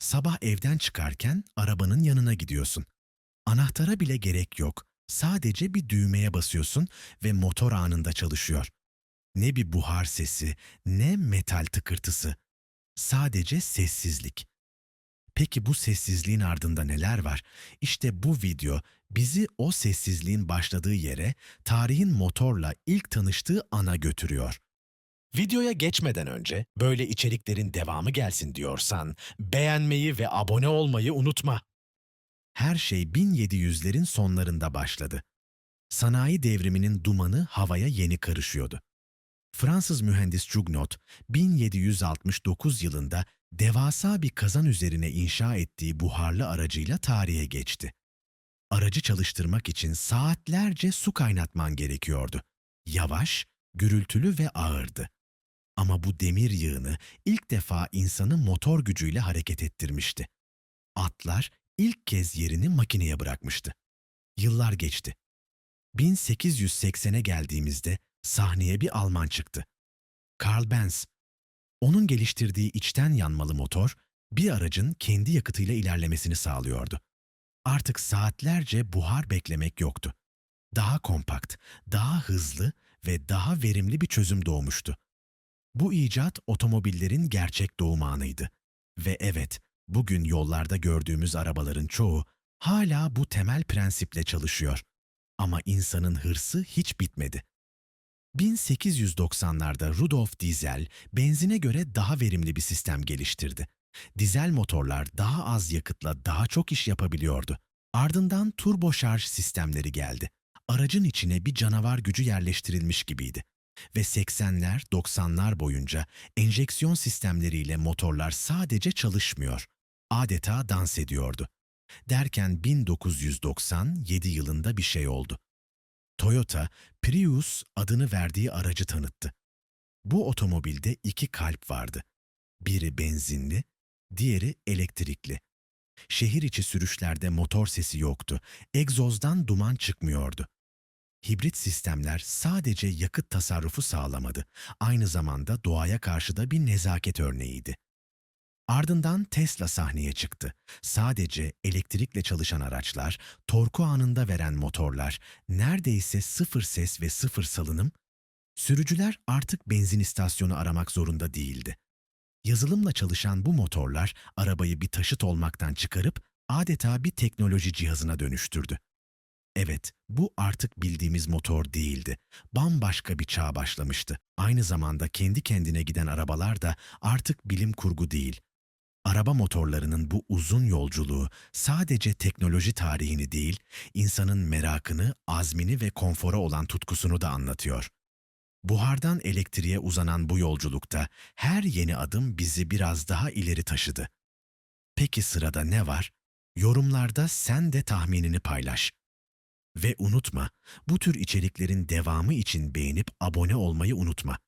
Sabah evden çıkarken arabanın yanına gidiyorsun. Anahtara bile gerek yok. Sadece bir düğmeye basıyorsun ve motor anında çalışıyor. Ne bir buhar sesi, ne metal tıkırtısı. Sadece sessizlik. Peki bu sessizliğin ardında neler var? İşte bu video bizi o sessizliğin başladığı yere, tarihin motorla ilk tanıştığı ana götürüyor. Videoya geçmeden önce böyle içeriklerin devamı gelsin diyorsan beğenmeyi ve abone olmayı unutma. Her şey 1700'lerin sonlarında başladı. Sanayi devriminin dumanı havaya yeni karışıyordu. Fransız mühendis Jugnot 1769 yılında devasa bir kazan üzerine inşa ettiği buharlı aracıyla tarihe geçti. Aracı çalıştırmak için saatlerce su kaynatman gerekiyordu. Yavaş, gürültülü ve ağırdı. Ama bu demir yığını ilk defa insanı motor gücüyle hareket ettirmişti. Atlar ilk kez yerini makineye bırakmıştı. Yıllar geçti. 1880'e geldiğimizde sahneye bir Alman çıktı. Karl Benz. Onun geliştirdiği içten yanmalı motor bir aracın kendi yakıtıyla ilerlemesini sağlıyordu. Artık saatlerce buhar beklemek yoktu. Daha kompakt, daha hızlı ve daha verimli bir çözüm doğmuştu. Bu icat otomobillerin gerçek doğum anıydı. Ve evet, bugün yollarda gördüğümüz arabaların çoğu hala bu temel prensiple çalışıyor. Ama insanın hırsı hiç bitmedi. 1890'larda Rudolf Diesel benzine göre daha verimli bir sistem geliştirdi. Dizel motorlar daha az yakıtla daha çok iş yapabiliyordu. Ardından turboşarj sistemleri geldi. Aracın içine bir canavar gücü yerleştirilmiş gibiydi. Ve 80'ler 90'lar boyunca enjeksiyon sistemleriyle motorlar sadece çalışmıyor, adeta dans ediyordu. Derken 1997 yılında bir şey oldu. Toyota, Prius adını verdiği aracı tanıttı. Bu otomobilde iki kalp vardı. Biri benzinli, diğeri elektrikli. Şehir içi sürüşlerde motor sesi yoktu, egzozdan duman çıkmıyordu. Hibrit sistemler sadece yakıt tasarrufu sağlamadı, aynı zamanda doğaya karşı da bir nezaket örneğiydi. Ardından Tesla sahneye çıktı. Sadece elektrikle çalışan araçlar, torku anında veren motorlar, neredeyse sıfır ses ve sıfır salınım, sürücüler artık benzin istasyonu aramak zorunda değildi. Yazılımla çalışan bu motorlar arabayı bir taşıt olmaktan çıkarıp adeta bir teknoloji cihazına dönüştürdü. Evet, bu artık bildiğimiz motor değildi. Bambaşka bir çağ başlamıştı. Aynı zamanda kendi kendine giden arabalar da artık bilim kurgu değil. Araba motorlarının bu uzun yolculuğu sadece teknoloji tarihini değil, insanın merakını, azmini ve konfora olan tutkusunu da anlatıyor. Buhardan elektriğe uzanan bu yolculukta her yeni adım bizi biraz daha ileri taşıdı. Peki sırada ne var? Yorumlarda sen de tahminini paylaş. Ve unutma, bu tür içeriklerin devamı için beğenip abone olmayı unutma.